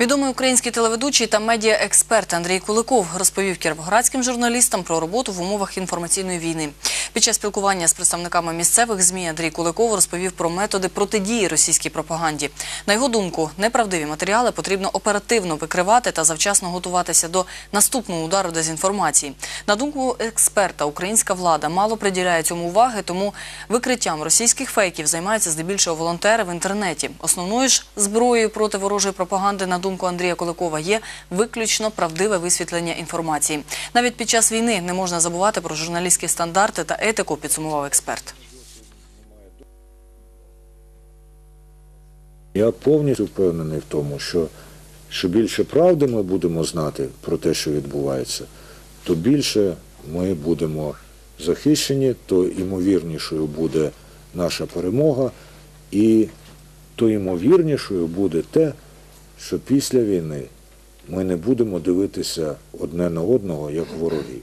Відомий український телеведучий та медіаексперт Андрій Куликов розповів кіровоградським журналістам про роботу в умовах інформаційної війни. Під час спілкування з представниками місцевих ЗМІ Андрій Куликов розповів про методи протидії російській пропаганді. На його думку, неправдиві матеріали потрібно оперативно викривати та завчасно готуватися до наступного удару дезінформації. На думку експерта, українська влада мало приділяє цьому уваги, тому викриттям російських фейків займаються здебільшого волонтери в інтернеті. Основною ж зброєю проти ворожої пропаганди, на думку Андрія Куликова, є виключно правдиве висвітлення інформації. Навіть під час війни не можна забувати про журналістські стандарти та етику, підсумував експерт. Я повністю впевнений в тому, що що більше правди ми будемо знати про те, що відбувається, то більше ми будемо захищені, то імовірнішою буде наша перемога, і то ймовірнішою буде те, що після війни ми не будемо дивитися одне на одного як вороги.